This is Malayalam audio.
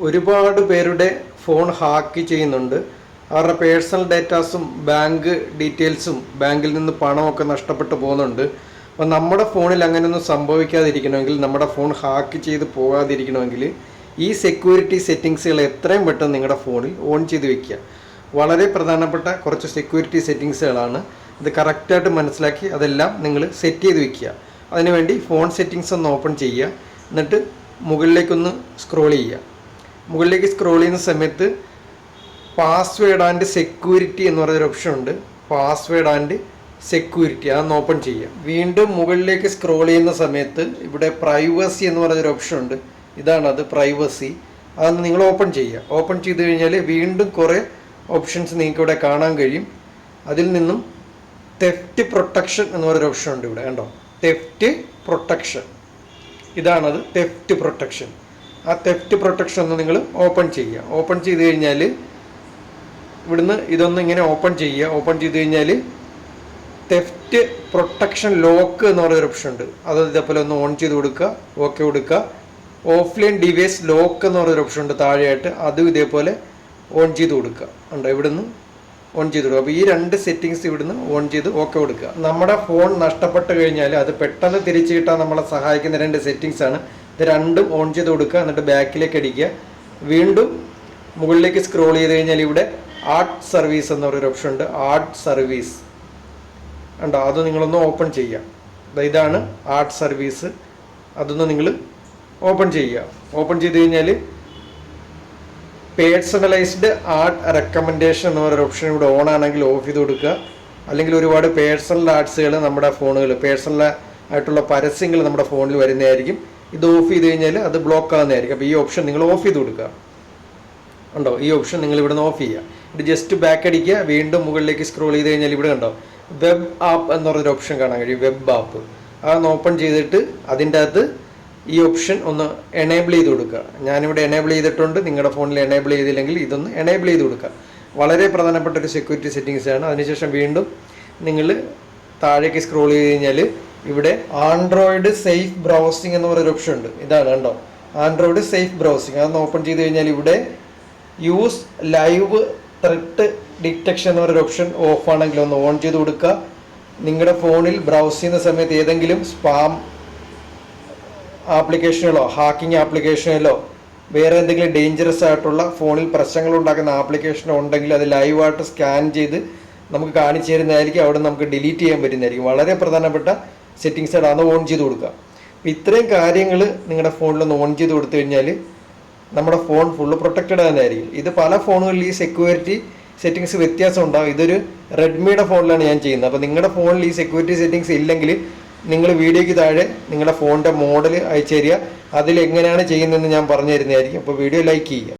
ഒരുപാട് പേരുടെ ഫോൺ ഹാക്ക് ചെയ്യുന്നുണ്ട്. അവരുടെ പേഴ്സണൽ ഡേറ്റാസും ബാങ്ക് ഡീറ്റെയിൽസും ബാങ്കിൽ നിന്ന് പണമൊക്കെ നഷ്ടപ്പെട്ടു പോകുന്നുണ്ട്. അപ്പോൾ നമ്മുടെ ഫോണിൽ അങ്ങനെയൊന്നും സംഭവിക്കാതിരിക്കണമെങ്കിൽ നമ്മുടെ ഫോൺ ഹാക്ക് ചെയ്ത് പോകാതിരിക്കണമെങ്കിൽ ഈ സെക്യൂരിറ്റി സെറ്റിങ്സുകൾ എത്രയും പെട്ടെന്ന് നിങ്ങളുടെ ഫോണിൽ ഓൺ ചെയ്ത് വെക്കുക. വളരെ പ്രധാനപ്പെട്ട കുറച്ച് സെക്യൂരിറ്റി സെറ്റിങ്സുകളാണ്. ഇത് കറക്റ്റായിട്ട് മനസ്സിലാക്കി അതെല്ലാം നിങ്ങൾ സെറ്റ് ചെയ്ത് വെക്കുക. അതിനുവേണ്ടി ഫോൺ സെറ്റിങ്സ് ഒന്ന് ഓപ്പൺ ചെയ്യുക. എന്നിട്ട് മുകളിലേക്കൊന്ന് സ്ക്രോൾ ചെയ്യുക. മുകളിലേക്ക് സ്ക്രോൾ ചെയ്യുന്ന സമയത്ത് പാസ്വേഡ് ആൻഡ് സെക്യൂരിറ്റി എന്ന് പറയുന്നൊരു ഓപ്ഷൻ ഉണ്ട്. പാസ്വേഡ് ആൻഡ് സെക്യൂരിറ്റി അതൊന്ന് ഓപ്പൺ ചെയ്യുക വീണ്ടും മുകളിലേക്ക് സ്ക്രോൾ ചെയ്യുന്ന സമയത്ത് ഇവിടെ പ്രൈവസി എന്ന് പറയുന്നൊരു ഓപ്ഷൻ ഉണ്ട്. ഇതാണത് പ്രൈവസി അതൊന്ന് നിങ്ങൾ ഓപ്പൺ ചെയ്യുക ഓപ്പൺ ചെയ്ത് കഴിഞ്ഞാൽ വീണ്ടും കുറേ ഓപ്ഷൻസ് നിങ്ങൾക്ക് ഇവിടെ കാണാൻ കഴിയും. അതിൽ നിന്നും തെഫ്റ്റ് പ്രൊട്ടക്ഷൻ എന്ന് പറയുന്നൊരു ഓപ്ഷൻ ഉണ്ട് ഇവിടെ. കണ്ടോ? തെഫ്റ്റ് പ്രൊട്ടക്ഷൻ ഇതാണത് തെഫ്റ്റ് പ്രൊട്ടക്ഷൻ ആ തെഫ്റ്റ് പ്രൊട്ടക്ഷൻ ഒന്ന് നിങ്ങൾ ഓപ്പൺ ചെയ്യുക. ഓപ്പൺ ചെയ്ത് കഴിഞ്ഞാൽ ഇവിടുന്ന് ഇതൊന്ന് ഇങ്ങനെ ഓപ്പൺ ചെയ്യുക. ഓപ്പൺ ചെയ്ത് കഴിഞ്ഞാൽ തെഫ്റ്റ് പ്രൊട്ടക്ഷൻ ലോക്ക് എന്ന് പറയുന്ന ഓപ്ഷൻ ഉണ്ട്. അത് ഇതേപോലെ ഒന്ന് ഓൺ ചെയ്ത് കൊടുക്കുക. ഓക്കെ കൊടുക്കുക. ഓഫ്ലൈൻ ഡിവൈസ് ലോക്ക് എന്ന് പറയുന്ന ഓപ്ഷൻ ഉണ്ട് താഴെയായിട്ട്. അതും ഇതേപോലെ ഓൺ ചെയ്ത് കൊടുക്കുക. ഉണ്ടോ ഇവിടുന്ന് ഓൺ ചെയ്ത് കൊടുക്കുക. അപ്പോൾ ഈ രണ്ട് സെറ്റിങ്സ് ഇവിടുന്ന് ഓൺ ചെയ്ത് ഓക്കെ കൊടുക്കുക. നമ്മുടെ ഫോൺ നഷ്ടപ്പെട്ട് കഴിഞ്ഞാൽ അത് പെട്ടെന്ന് തിരിച്ചു കിട്ടാൻ നമ്മളെ സഹായിക്കുന്ന രണ്ട് സെറ്റിങ്സ് ആണ്. ഇത് രണ്ടും ഓൺ ചെയ്ത് കൊടുക്കുക. എന്നിട്ട് ബാക്കിലേക്ക് അടിക്കുക. വീണ്ടും മുകളിലേക്ക് സ്ക്രോൾ ചെയ്ത് കഴിഞ്ഞാൽ ഇവിടെ ആർട്ട് സർവീസ് എന്ന് പറയുന്ന ഓപ്ഷൻ ഉണ്ട്. ആർട്ട് സർവീസ് ഉണ്ടോ അത് നിങ്ങളൊന്ന് ഓപ്പൺ ചെയ്യുക. ഇതാണ് ആർട്ട് സർവീസ് അതൊന്ന് നിങ്ങൾ ഓപ്പൺ ചെയ്യുക. ഓപ്പൺ ചെയ്ത് കഴിഞ്ഞാൽ പേഴ്സണലൈസ്ഡ് ആർട്ട് റെക്കമെൻഡേഷൻ എന്ന് പറയുന്ന ഓപ്ഷൻ ഇവിടെ ഓൺ ആണെങ്കിൽ ഓഫ് ചെയ്ത് കൊടുക്കുക. അല്ലെങ്കിൽ ഒരുപാട് പേഴ്സണൽ ആർട്സുകൾ നമ്മുടെ ഫോണുകൾ പേഴ്സണൽ ആയിട്ടുള്ള പരസ്യങ്ങൾ നമ്മുടെ ഫോണിൽ വരുന്നതായിരിക്കും. ഇത് ഓഫ് ചെയ്ത് കഴിഞ്ഞാൽ അത് ബ്ലോക്ക് ആകുന്നതായിരിക്കും അപ്പോൾ ഈ ഓപ്ഷൻ നിങ്ങൾ ഓഫ് ചെയ്ത് കൊടുക്കുക. ഉണ്ടോ ഈ ഓപ്ഷൻ നിങ്ങൾ ഇവിടെ നിന്ന് ഓഫ് ചെയ്യുക. ഇത് ജസ്റ്റ് ബാക്ക് അടിക്കുക. വീണ്ടും മുകളിലേക്ക് സ്ക്രോൾ ചെയ്ത് കഴിഞ്ഞാൽ ഇവിടെ ഉണ്ടോ വെബ് ആപ്പ് എന്ന് പറഞ്ഞൊരു ഓപ്ഷൻ കാണാൻ കഴിയും. വെബ് ആപ്പ് അതൊന്ന് ഓപ്പൺ ചെയ്തിട്ട് അതിന്റെ അകത്ത് ഈ ഓപ്ഷൻ ഒന്ന് എനേബിൾ ചെയ്ത് കൊടുക്കുക. ഞാനിവിടെ എനേബിൾ ചെയ്തിട്ടുണ്ട്. നിങ്ങളുടെ ഫോണിൽ എനേബിൾ ചെയ്തില്ലെങ്കിൽ ഇതൊന്ന് എനേബിൾ ചെയ്ത് കൊടുക്കുക. വളരെ പ്രധാനപ്പെട്ട ഒരു സെക്യൂരിറ്റി സെറ്റിങ്സ് ആണ്. അതിനുശേഷം വീണ്ടും നിങ്ങൾ താഴേക്ക് സ്ക്രോൾ ചെയ്ത് കഴിഞ്ഞാൽ ഇവിടെ ആൻഡ്രോയിഡ് സേഫ് ബ്രൗസിംഗ് എന്ന് പറയുന്ന ഓപ്ഷൻ ഉണ്ട്. ഇതാണ് കണ്ടോ? ആൻഡ്രോയിഡ് സേഫ് ബ്രൗസിംഗ് അതൊന്ന് ഓപ്പൺ ചെയ്ത് കഴിഞ്ഞാൽ ഇവിടെ യൂസ് ലൈവ് ത്രെട്ട് ഡിറ്റക്ഷൻ എന്ന് പറയുന്ന ഓപ്ഷൻ ഓഫ് ആണെങ്കിൽ ഒന്ന് ഓൺ ചെയ്ത് കൊടുക്കുക. നിങ്ങളുടെ ഫോണിൽ ബ്രൗസ് ചെയ്യുന്ന സമയത്ത് ഏതെങ്കിലും സ്പാം ആപ്ലിക്കേഷനുകളോ ഹാക്കിംഗ് ആപ്ലിക്കേഷനിലോ വേറെ എന്തെങ്കിലും ഡേഞ്ചറസ് ആയിട്ടുള്ള ഫോണിൽ പ്രശ്നങ്ങൾ ഉണ്ടാക്കുന്ന ആപ്ലിക്കേഷനോ ഉണ്ടെങ്കിൽ അത് ലൈവായിട്ട് സ്കാൻ ചെയ്ത് നമുക്ക് കാണിച്ചു തരുന്നതായിരിക്കും. അവിടെ നമുക്ക് ഡിലീറ്റ് ചെയ്യാൻ പറ്റുന്നതായിരിക്കും. വളരെ പ്രധാനപ്പെട്ട സെറ്റിങ്സ് അത് ഓൺ ചെയ്ത് കൊടുക്കുക. അപ്പോൾ ഇത്രയും കാര്യങ്ങൾ നിങ്ങളുടെ ഫോണിലൊന്ന് ഓൺ ചെയ്ത് കൊടുത്തു കഴിഞ്ഞാൽ നമ്മുടെ ഫോൺ ഫുള്ള് പ്രൊട്ടക്റ്റഡ് തന്നെയായിരിക്കും ഇത് പല ഫോണുകളിൽ ഈ സെക്യൂരിറ്റി സെറ്റിങ്സ് വ്യത്യാസം ഉണ്ടാകും ഇതൊരു റെഡ്മിയുടെ ഫോണിലാണ് ഞാൻ ചെയ്യുന്നത്. അപ്പോൾ നിങ്ങളുടെ ഫോണിൽ ഈ സെക്യൂരിറ്റി സെറ്റിങ്സ് ഇല്ലെങ്കിൽ നിങ്ങൾ വീഡിയോയ്ക്ക് താഴെ നിങ്ങളുടെ ഫോണിന്റെ മോഡൽ അയച്ചു തരിക. അതിൽ എങ്ങനെയാണ് ചെയ്യുന്നതെന്ന് ഞാൻ പറഞ്ഞു തരുന്നതായിരിക്കും. അപ്പോൾ വീഡിയോ ലൈക്ക് ചെയ്യുക.